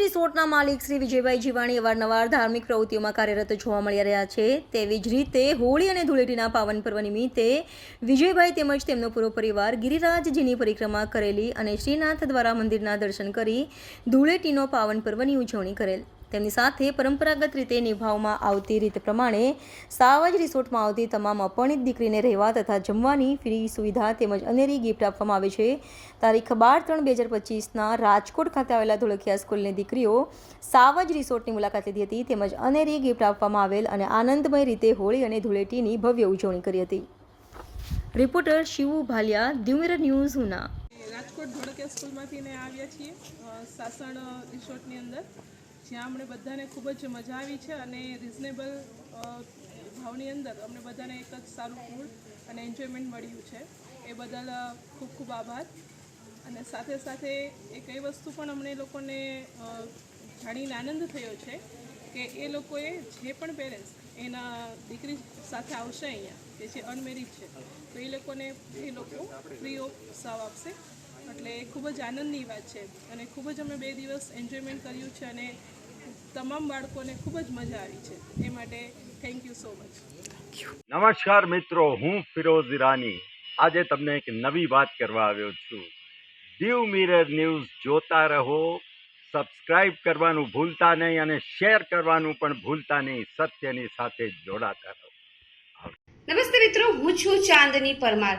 રિસોર્ટના માલિક શ્રી વિજયભાઈ જીવાણી અવારનવાર ધાર્મિક પ્રવૃત્તિઓમાં કાર્યરત જોવા મળી રહ્યા છે. તેવી જ રીતે હોળી અને ધૂળેટીના પાવન પર્વ નિમિત્તે વિજયભાઈ તેમજ તેમનો પૂરો પરિવાર ગિરિરાજજીની પરિક્રમા કરેલી અને શ્રીનાથ દ્વારા મંદિરના દર્શન કરી ધૂળેટીનો પાવન પર્વની ઉજવણી કરેલ. તેમની સાથે પરંપરાગત રીતે નિભાવવામાં આવતી રીત પ્રમાણે સાવજ રિસોર્ટમાં આવતી તમામ અપરણિત દીકરીને રહેવા તથા જમવાની ફ્રી સુવિધા તેમજ અનેરી ગિફ્ટ આપવામાં આવે છે. તારીખ બાર ત્રણ બે હજાર પચીસના રાજકોટ ખાતે આવેલા ધોળકિયા સ્કૂલની દીકરીઓ સાવજ રિસોર્ટની મુલાકાત લીધી હતી તેમજ અનેરી ગિફ્ટ આપવામાં આવેલ અને આનંદમય રીતે હોળી અને ધૂળેટીની ભવ્ય ઉજવણી કરી હતી. Reporter Shivu Bhaliya Diu Mirror News Una. Rajkot Dholakiya સ્કૂલમાંથી આવ્યા છીએ સાસણ રિસોર્ટની અંદર. જ્યાં અમને બધાને ખૂબ જ મજા આવી છે અને રિઝનેબલ ભાવની અંદર અમને બધાને એક જ સારું ફૂડ અને એન્જોયમેન્ટ મળ્યું છે. એ બદલ ખૂબ ખૂબ આભાર. અને સાથે સાથે એ વસ્તુ પણ અમને લોકોને જાણીને આનંદ થયો છે કે એ લોકોએ જે પણ પેરેન્ટ્સ એના દીકરી સાથે આવશે અહીંયા, કે જે અનમેરિડ છે, તો એ લોકોને એ લોકો ફ્રી ઓફ સાવ આપશે. એટલે ખૂબ જ આનંદની વાત છે અને ખૂબ જ અમે બે દિવસ એન્જોયમેન્ટ કર્યું છે અને તમામ બાળકોને ખૂબ જ મજા આવી છે. એ માટે થેન્ક યુ સો મચ નમસ્કાર મિત્રો હું ફિરોઝ ઈરાની. આજે તમને એક નવી વાત કરવા આવ્યો છું. દીવ મિરર ન્યૂઝ જોતા રહો સબસ્ક્રાઇબ કરવાનું ભૂલતા નહીં અને શેર કરવાનું પણ ભૂલતા નહીં સત્યની સાથે જોડાતા રહો. નમસ્તે મિત્રો હું છું ચાંદની પરમાર.